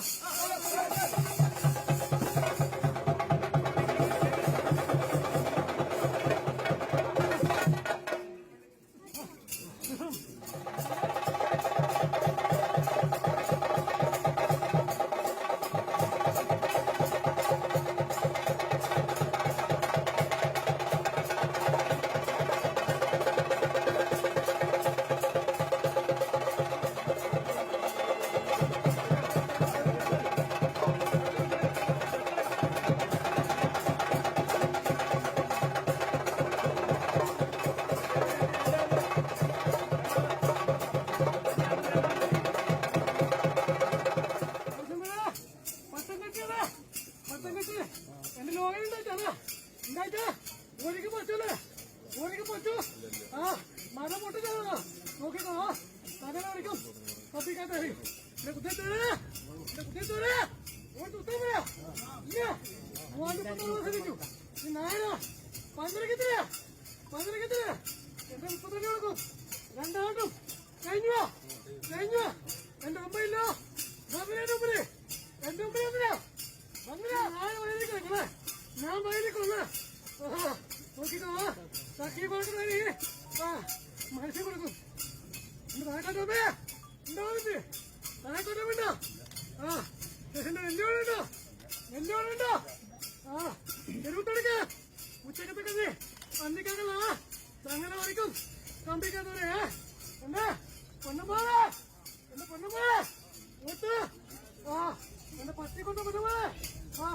Oh! പട്ടം എന്റെ ലോകം ഉണ്ടായിട്ടാ ഉണ്ടായിട്ടാ. ഓടിക്ക് പറ്റൂലേ? ഓടിക്ക് പറ്റൂ? ആ മഴ പൊട്ടിച്ചാ നോക്കിക്കോ തകല വരയ്ക്കും. കത്തിക്കാത്ത എന്റെ കുത്തിത്തൂരേ എന്റെ കുത്തിത്തൂരേ ഓടി തുത്തൂരേ ഇല്ല. മൂവാണ്ട് പത്ത് ദിവസം ഈ നായന. പന്ത്രക്കെത്തില്ല പന്ത്രക്കെത്തില്ല എന്റെ മുപ്പത്തിരണ്ട് കൊടുക്കും. രണ്ടാണ്ടും. കഴിഞ്ഞു കഴിഞ്ഞു എന്റെ അമ്മയില്ലോ. ഞാൻ വയലിക്കൊന്ന നോക്കിക്കോ ചക്കി പോട്ട് വരി ആ മനുഷ്യ കൊടുക്കും. താഴെക്കോട്ടേ ഉണ്ടാവുന്നുണ്ട് താഴെക്കോട്ട വേണ്ടോ ആ സ്റ്റേഷന്റെ നെല്ലോടുണ്ടോ നെല്ലോടുണ്ടോ ആ എരുത്തൊടുക്ക ഉച്ചക്കത്തെ അന്തിക്കാക്കല്ല അങ്ങനെ വരയ്ക്കും കമ്പിക്കാത്തവരെ എന്താ പൊണ്ണുപോലെ എന്റെ പൊണ്ണുപോലെ ഓട്ട് ആ എന്റെ പട്ടി കൊണ്ട് പൊണ്ണുപോലെ ആ.